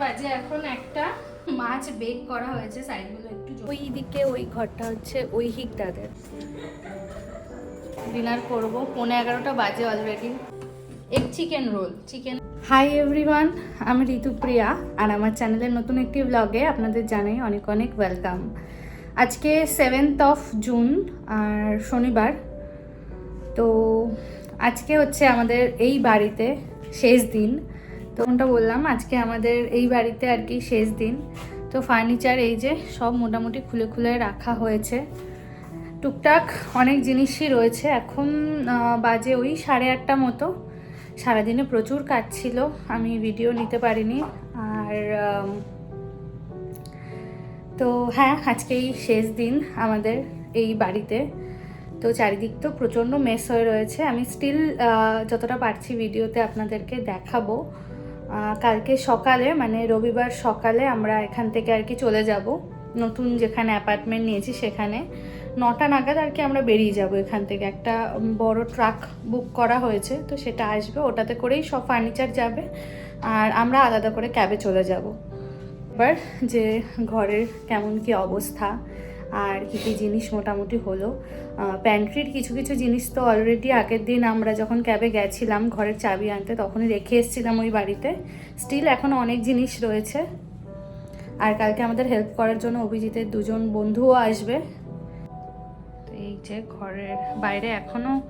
বাজে এখন একটা মাছ বেক করা হয়েছে সাইডগুলো একটু ওই দিকে ওই ঘরটা হচ্ছে ওই হিক দাদের। ডিনার করব। পৌনে এগারোটা বাজে অলরেডি এক chicken roll chicken hi everyone আমি ঋতুপ্রিয়া আর আমার চ্যানেলের নতুন একটি ব্লগে আপনাদের জানাই অনেক অনেক ওয়েলকাম আজকে সেভেন্থ অফ জুন আর শনিবার। তো আজকে হচ্ছে আমাদের এই বাড়িতে শেষ দিন। তো কোনটা বললাম, আজকে আমাদের এই বাড়িতে আর কি শেষ দিন। তো ফার্নিচার এই যে সব মোটামুটি খুলে খুলে রাখা হয়েছে। টুকটাক অনেক জিনিসই রয়েছে। এখন বাজে ওই সাড়ে আটটা মতো। সারাদিনে প্রচুর কাজ ছিল, আমি ভিডিও নিতে পারিনি। আর তো হ্যাঁ আজকেই শেষ দিন আমাদের এই বাড়িতে। তো চারিদিক তো প্রচণ্ড মেস হয়ে রয়েছে। আমি স্টিল যতটা পারছি ভিডিওতে আপনাদেরকে দেখাবো। কালকে সকালে মানে রবিবার সকালে আমরা এখান থেকে আর কি চলে যাব। নতুন যেখানে অ্যাপার্টমেন্ট নিয়েছি সেখানে। নটা নাগাদ আর কি আমরা বেরিয়ে যাব এখান থেকে। একটা বড় ট্রাক বুক করা হয়েছে, তো সেটা আসবে। ওটাতে করেই সব ফার্নিচার যাবে। আর আমরা আলাদা করে ক্যাবে চলে যাব। এবার যে ঘরের কেমন কি অবস্থা আর কী কী জিনিস মোটামুটি হলো। প্যান্ট্রির কিছু কিছু জিনিস তো অলরেডি আগের দিন আমরা যখন ক্যাবে গেছিলাম ঘরের চাবি আনতে, তখনই রেখে এসেছিলাম ওই বাড়িতে। স্টিল এখনও অনেক জিনিস রয়েছে। আর কালকে আমাদের হেল্প করার জন্য অভিজিতের দুজন বন্ধুও আসবে। এই যে ঘরের বাইরে এখনও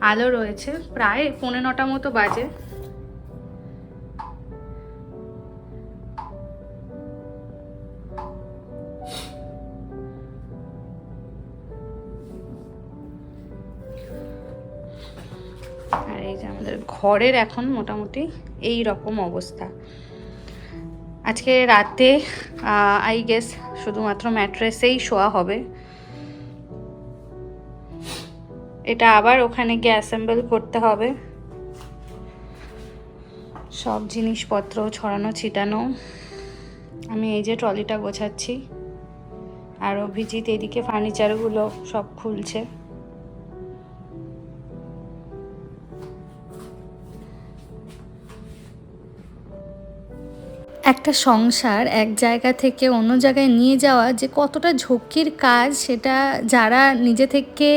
আলো রয়েছে, প্রায় পৌনে নটা মতো বাজে। আমাদের ঘরের এখন মোটামুটি এই রকম অবস্থা। আজকে রাতে আই গেস শুধুমাত্র ম্যাট্রেসেই শোয়া হবে। এটা আবার ওখানে গিয়ে অ্যাসেম্বল করতে হবে। সব জিনিসপত্র ছড়ানো, ছিটানো। আমি এই যে ট্রলিটা গোছাচ্ছি। আর অভিজিৎ এদিকে ফার্নিচারগুলো সব খুলছে। একটা সংসার এক জায়গা থেকে অন্য জায়গায় নিয়ে যাওয়া যে কতটা ঝক্কির কাজ সেটা যারা নিজে থেকে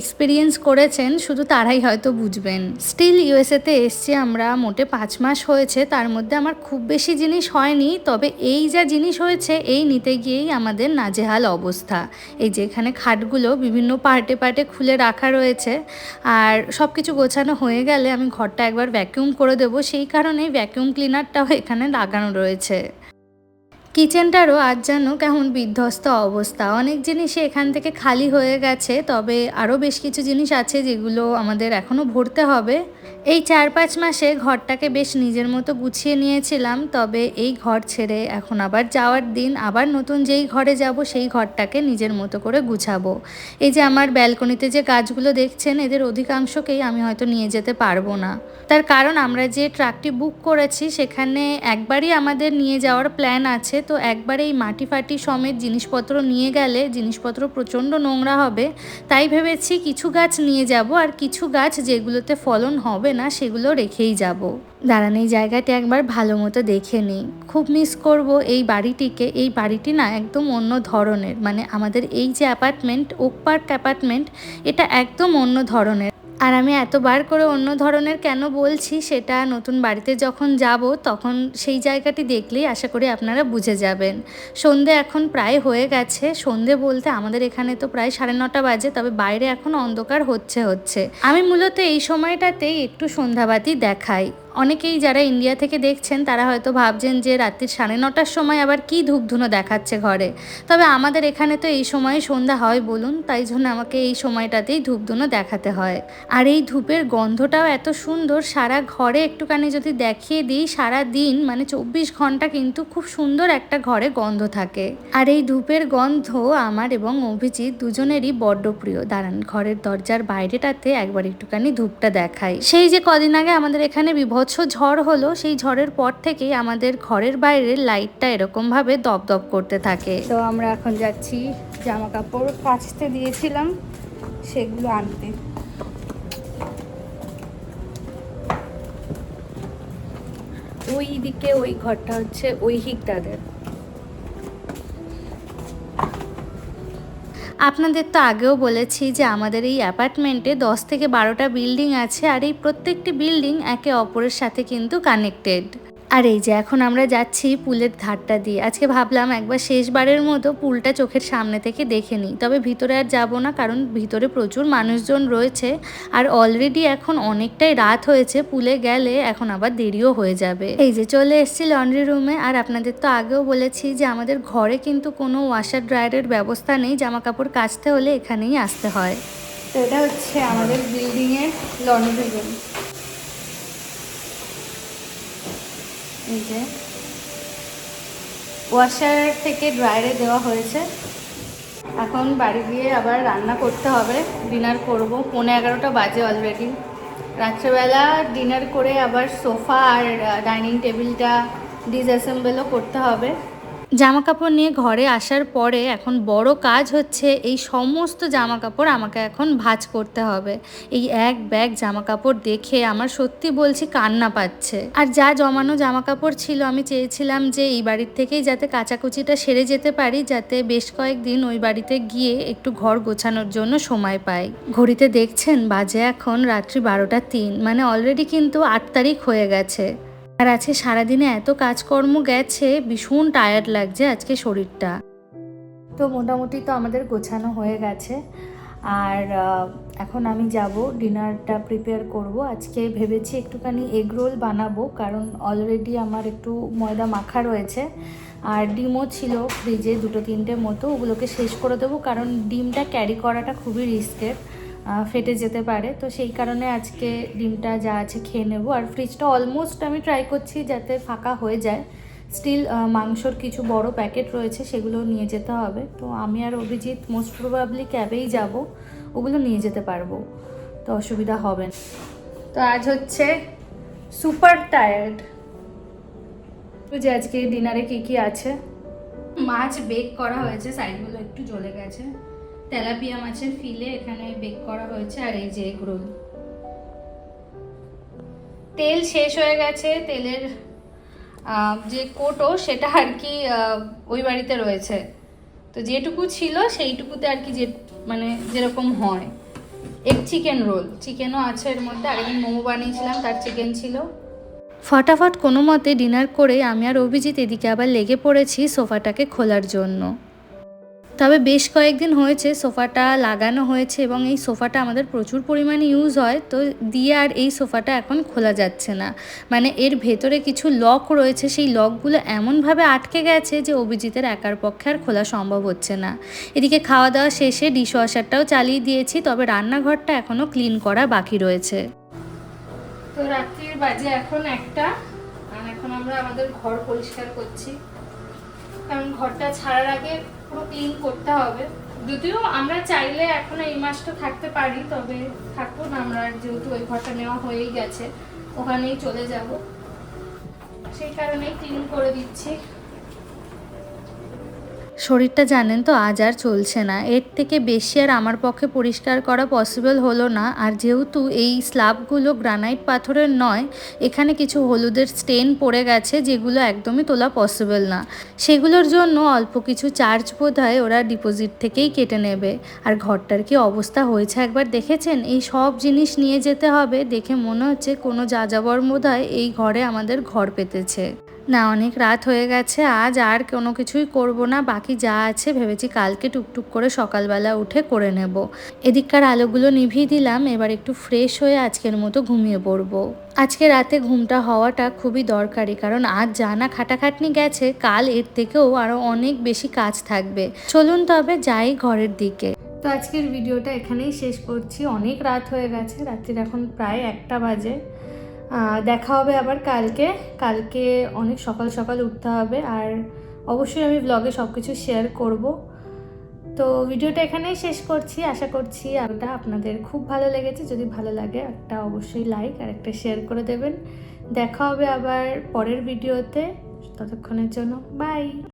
এক্সপিরিয়েন্স করেছেন, শুধু তারাই হয়তো বুঝবেন। স্টিল ইউএসএতে এসছি আমরা, মোটে পাঁচ মাস হয়েছে, তার মধ্যে আমার খুব বেশি জিনিস হয়নি, তবে এই যা জিনিস হয়েছে, এই নিতে গিয়েই আমাদের নাজেহাল অবস্থা। এই যে এখানে খাটগুলো বিভিন্ন পার্টে পার্টে খুলে রাখা রয়েছে, আর সব কিছু গোছানো হয়ে গেলে আমি ঘরটা একবার ভ্যাকিউম করে দেবো। সেই কারণেই ভ্যাকিউম ক্লিনারটাও এখানে লাগানো রয়েছে। কিচেনটারও আজ যেন কেমন বিধ্বস্ত অবস্থা। অনেক জিনিসই এখান থেকে খালি হয়ে গেছে, তবে আরও বেশ কিছু জিনিস আছে যেগুলো আমাদের এখনও ভরতে হবে। এই চার পাঁচ মাসে ঘরটাকে বেশ নিজের মতো গুছিয়ে নিয়েছিলাম, তবে এই ঘর ছেড়ে এখন আবার যাওয়ার দিন, আবার নতুন যেই ঘরে যাব সেই ঘরটাকে নিজের মতো করে গুছাবো। এই যে আমার ব্যালকনিতে যে গাছগুলো দেখছেন, এদের অধিকাংশকেই আমি হয়তো নিয়ে যেতে পারব না। তার কারণ আমরা যে ট্রাকটি বুক করেছি, সেখানে একবারই আমাদের নিয়ে যাওয়ার প্ল্যান আছে, তো একবারে এই মাটি ফাটি সমেত জিনিসপত্র নিয়ে গেলে জিনিসপত্র প্রচণ্ড নোংরা হবে, তাই ভেবেছি কিছু গাছ নিয়ে যাব, আর কিছু গাছ যেগুলোতে ফলন হবে না সেগুলো রেখেই যাব। দাঁড়ান, এই জায়গাটি একবার ভালো মতো দেখে নিই। খুব মিস করব এই বাড়িটিকে। এই বাড়িটি না একদম অন্য ধরনের। মানে আমাদের এই যে অ্যাপার্টমেন্ট ওক পার্ক অ্যাপার্টমেন্ট এটা একদম অন্য ধরনের। আর আমি এতবার করে অন্য ধরনের কেন বলছি সেটা নতুন বাড়িতে যখন যাব, তখন সেই জায়গাটি দেখলেই আশা করি আপনারা বুঝে যাবেন। সন্ধে এখন প্রায় হয়ে গেছে। সন্ধে বলতে আমাদের এখানে তো প্রায় সাড়ে নটা বাজে, তবে বাইরে এখন অন্ধকার হচ্ছে হচ্ছে। আমি মূলত এই সময়টাতেই একটু সন্ধ্যাবাতি দেখাই। অনেকেই যারা ইন্ডিয়া থেকে দেখছেন, তারা হয়তো ভাবছেন যে রাত্রির সাড়ে নটার সময় আবার কি ধূপধুনো দেখাচ্ছে ঘরে। তবে আমাদের এখানে তো এই সময় সন্ধ্যা হয় বলুন, তাই জন্য আমাকে এই সময়টাতেই ধূপধুনো দেখাতে হয়। আর এই ধূপের গন্ধটাও এত সুন্দর, সারা ঘরে একটুখানি যদি দেখিয়ে দিই, সারা দিন মানে চব্বিশ ঘণ্টা কিন্তু খুব সুন্দর একটা ঘরে গন্ধ থাকে। আর এই ধূপের গন্ধ আমার এবং অভিজিৎ দুজনেরই বড্ড প্রিয়। দাঁড়ান, ঘরের দরজার বাইরেটাতে একবার একটুখানি ধূপটা দেখাই। সেই যে কদিন আগে আমাদের এখানে বিভৎস ঝড় হলো সেই ঝড়ের পর থেকেই আমাদের ঘরের বাইরের লাইটটা এরকমভাবে দপদপ করতে থাকে। তো আমরা এখন যাচ্ছি জামা কাপড় কাচতে দিয়েছিলাম সেগুলো আনতে। ওই দিকে ওই ঘরটা হচ্ছে ওই হিকদাদের। আপনাদের তো আগেও বলেছি যে আমাদের এই অ্যাপার্টমেন্টে দশ থেকে বারোটা বিল্ডিং আছে আর এই প্রত্যেকটি বিল্ডিং একে অপরের সাথে কিন্তু কানেক্টেড। আর এই যে এখন আমরা যাচ্ছি পুলের ধারটা দিয়ে। আজকে ভাবলাম একবার শেষবারের মতো পুলটা চোখের সামনে থেকে দেখে নিই। তবে ভিতরে আর যাব না, কারণ ভিতরে প্রচুর মানুষজন রয়েছে আর অলরেডি এখন অনেকটাই রাত হয়েছে, পুলে গেলে এখন আবার দেরিও হয়ে যাবে। এই যে চলে এসেছি লন্ড্রি রুমে আর আপনাদের তো আগেও বলেছি যে আমাদের ঘরে কিন্তু কোনো ওয়াশার ড্রায়ারের ব্যবস্থা নেই জামা কাপড় কাচতে হলে এখানেই আসতে হয়। তো এটা হচ্ছে আমাদের বিল্ডিংয়ের লন্ড্রি রুম এই যে ওয়াশার থেকে ড্রায়ারে দেওয়া হয়েছে। এখন বাড়ি গিয়ে আবার রান্না করতে হবে। ডিনার করব। পৌনে এগারোটা বাজে অলরেডি রাত্রেবেলা ডিনার করে আবার সোফা আর ডাইনিং টেবিলটা ডিসঅ্যাসেম্বলও করতে হবে। জামা কাপড় নিয়ে ঘরে আসার পরে এখন বড় কাজ হচ্ছে এই সমস্ত জামা কাপড় আমাকে এখন ভাঁজ করতে হবে। এই এক ব্যাগ জামা কাপড় দেখে আমার সত্যি বলছি কান্না পাচ্ছে। আর যা জমানো জামা কাপড় ছিল, আমি চেয়েছিলাম যে এই বাড়ির থেকেই যাতে কাচাকুচিটা সেরে যেতে পারি, যাতে বেশ কয়েকদিন ওই বাড়িতে গিয়ে একটু ঘর গোছানোর জন্য সময় পাই। ঘড়িতে দেখছেন, বাজে এখন রাত্রি বারোটা তিন মানে অলরেডি কিন্তু আট তারিখ হয়ে গেছে। আর আজকে সারাদিনে এত কাজকর্ম গেছে, ভীষণ টায়ার্ড লাগছে আজকে শরীরটা। তো মোটামুটি তো আমাদের গোছানো হয়ে গেছে। আর এখন আমি যাব, ডিনারটা প্রিপেয়ার করব। আজকে ভেবেছি একটুখানি এগ রোল বানাবো, কারণ অলরেডি আমার একটু ময়দা মাখা রয়েছে। আর ডিমও ছিল ফ্রিজে দুটো তিনটে মতো, ওগুলোকে শেষ করে দেবো, কারণ ডিমটা ক্যারি করাটা খুবই রিস্কের ফেটে যেতে পারে। তো সেই কারণে আজকে ডিমটা যা আছে খেয়ে নেব। আর ফ্রিজটা অলমোস্ট আমি ট্রাই করছি যাতে ফাঁকা হয়ে যায়। স্টিল মাংসর কিছু বড় প্যাকেট রয়েছে, সেগুলো নিয়ে যেতে হবে। তো আমি আর অভিজিৎ মোস্ট প্রবাবলি ক্যাবেই যাব। ওগুলো নিয়ে যেতে পারব। তো অসুবিধা হবে তো আজ হচ্ছে সুপার টায়ার্ড যে আজকে ডিনারে কি কি আছে? মাছ বেক করা হয়েছে সাইডগুলো একটু জ্বলে গেছে। তেলাপিয়া মাছের ফিলে এখানে বেক করা হয়েছে আর এই যে এগ রোল তেল শেষ হয়ে গেছে, তেলের যে কোটো সেটা আর কি ওই বাড়িতে রয়েছে। তো যেটুকু ছিল সেইটুকুতে আর কি যে মানে যেরকম হয়। এক চিকেন রোল, চিকেনও আছে এর মধ্যে। আরেকদিন মোমো বানিয়েছিলাম, তার চিকেন ছিল। ফটাফট কোনো মতে ডিনার করে আমি আর অভিজিৎ এদিকে আবার লেগে পড়েছি সোফাটাকে খোলার জন্য। তবে বেশ কয়েকদিন হয়েছে, সোফাটা লাগানো হয়েছে এবং এই সোফাটা আমাদের প্রচুর পরিমাণে ইউজ হয়। তো দিয়ে আর এই সোফাটা এখন খোলা যাচ্ছে না। মানে এর ভেতরে কিছু লক রয়েছে, সেই লকগুলো এমনভাবে আটকে গেছে যে অভিজিতের একার পক্ষে আর খোলা সম্ভব হচ্ছে না। এদিকে খাওয়া দাওয়া শেষে ডিশ ওয়াশারটাও চালিয়ে দিয়েছি, তবে রান্নাঘরটা এখনও ক্লিন করা বাকি রয়েছে। তো রাত্রির বাজে এখন একটা। আর এখন আমরা আমাদের ঘর পরিষ্কার করছি। কারণ ঘরটা ছাড়ার আগে পুরো ক্লিন করতে হবে। যদিও আমরা চাইলে এখন এই মাসটা থাকতে পারি, তবে থাকব না আমরা, যেহেতু ওই ঘরটা নেওয়া হয়েই গেছে, ওখানেই চলে যাব। সেই কারণেই ক্লিন করে দিচ্ছি। শরীরটা জানেন তো, আজ আর চলছে না। এর থেকে বেশি আর আমার পক্ষে পরিষ্কার করা পসিবল হলো না। আর যেহেতু এই স্ল্যাবগুলো গ্রানাইট পাথরের নয়, এখানে কিছু হলুদের স্টেন পড়ে গেছে যেগুলো একদমই তোলা পসিবল না। সেগুলোর জন্য অল্প কিছু চার্জ বোধ হয় ওরা ডিপোজিট থেকেই কেটে নেবে। আর ঘরটার কি অবস্থা হয়েছে একবার দেখেছেন? এই সব জিনিস নিয়ে যেতে হবে, দেখে মনে হচ্ছে কোনো যাযাবর বোধ হয় এই ঘরে আমাদের ঘর পেতেছে। না, অনেক রাত হয়ে গেছে, আজ আর কোনো কিছুই করব না, বাকি যা আছে ভেবেছি কালকে টুকটুক করে সকালবেলা উঠে করে নেব। এদিককার আলোগুলো নিভিয়ে দিলাম, এবার একটু ফ্রেশ হয়ে আজকের মতো ঘুমিয়ে পড়ব। আজকে রাতে ঘুমটা হওয়াটা খুবই দরকারি, কারণ আজ জানা খাটাখাটনি গেছে, কাল এর থেকেও আরও অনেক বেশি কাজ থাকবে। চলুন তবে যাই ঘরের দিকে। তো আজকের ভিডিওটা এখানেই শেষ করছি, অনেক রাত হয়ে গেছে, রাত্রির এখন প্রায় একটা বাজে। দেখা হবে আবার কালকে। কালকে অনেক সকাল সকাল উঠতে হবে আর অবশ্যই আমি ব্লগে সব কিছু শেয়ার করব। তো ভিডিওটা এখানেই শেষ করছি। আশা করছি ওটা আপনাদের খুব ভালো লেগেছে। যদি ভালো লাগে একটা অবশ্যই লাইক আর একটা শেয়ার করে দেবেন। দেখা হবে আবার পরের ভিডিওতে ততক্ষণের জন্য বাই